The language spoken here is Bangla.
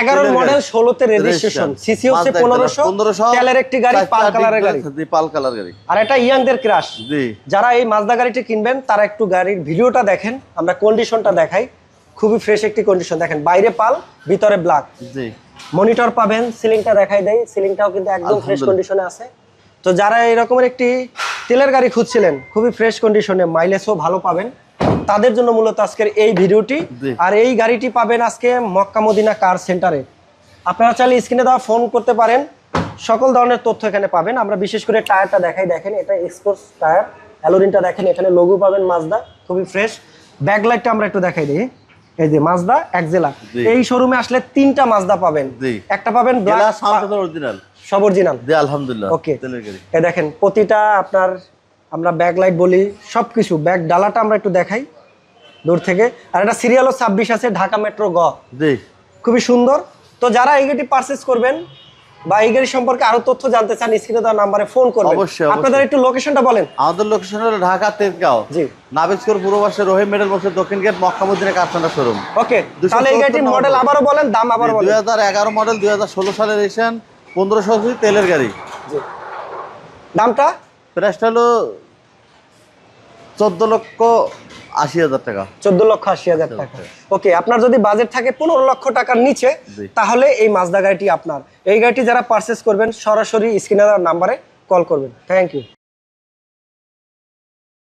এগারো মডেল। ষোলোতে রেজিস্ট্রেশন সিসি হচ্ছে পনেরোশো তেলের একটি গাড়ি পাল কালারের গাড়ি। পাল কালার গাড়ি। আর এটা ইয়াংদের ক্রাশ যারা এই মাজদা গাড়িটি কিনবেন তারা একটু গাড়ির ভিডিওটা দেখেন আমরা কন্ডিশনটা দেখাই। খুবই ফ্রেশ একটি কন্ডিশন দেখেন বাইরে পাল ভিতরে ব্ল্যাক মনিটর পাবেন সিলিংটা দেখাই দেয় সিলিংটাও কিন্তু একদম ফ্রেশ। কন্ডিশনে আছে। তো যারা এরকমের একটি তেলের গাড়ি খুঁজছিলেন খুবই ফ্রেশ কন্ডিশনে মাইলেজও ভালো পাবেন। তাদের জন্য মূলত আজকের এই ভিডিওটি। আর এই গাড়িটি পাবেন আজকে মক্কা মদিনা কার সেন্টারে। আপনারা চাইলে স্ক্রিনে দেওয়া ফোন করতে পারেন। সকল ধরনের তথ্য এখানে পাবেন। আমরা বিশেষ করে টায়ারটা দেখাই। দেখেন এটা এক্সপোর্টস টায়ার। অ্যালোরিনটা দেখেন এখানে লঘু পাবেন মাজদা খুবই ফ্রেশ ব্যাকলাইটটা আমরা একটু দেখাই দিই এই যে মাজদা একজেলা। এই শোরুমে আসলে তিনটা মাজদা পাবেন। একটা পাবেন ব্ল্যাক সব অরিজিনাল আলহামদুলিল্লাহ। ওকে তেলের দেখেন প্রতিটা আপনার আমরা ব্যাক লাইট বলি সব কিছু ব্যাক ডালাটা আমরা একটু দেখাই দূর থেকে। আর এটা সিরিয়ালও ছাব্বিশ আছে ঢাকা মেট্রো গ। জি। খুবই সুন্দর। তো যারা এই গাড়ি পারচেস করবেন বা এই গাড়ি সম্পর্কে আরও তথ্য জানতে চান স্ক্রিনে দেওয়া নাম্বারে ফোন করবেন। অবশ্যই। আপনাদের একটু লোকেশনটা বলেন। আমাদের লোকেশন হলো ঢাকা তেজগাঁও। জি। নাবিস্কর পূর্ব পাশে রহিম মেডেল বসে দক্ষিণ গেট মক্কামুদ্দিনের কারখানা শোরুম ওকে তাহলে এই গাড়িটির মডেল। আবারও বলেন দাম আবারও দুই বলেন। হাজার এগারো মডেল দুই হাজার ষোলো সালের রেজিস্ট্রেশন পনেরোশো তেলের গাড়ি। জি। দামটা? প্রাইসটা হলো চোদ্দ লক্ষ আশি হাজার টাকা। চোদ্দ লক্ষ আশি হাজার টাকা। ওকে আপনার যদি বাজেট থাকে পনেরো লক্ষ টাকার নিচে তাহলে এই মাজদা গাড়িটি আপনার। এই গাড়িটি যারা পারচেস করবেন সরাসরি স্ক্রিনে নাম্বারে কল করবেন। Thank you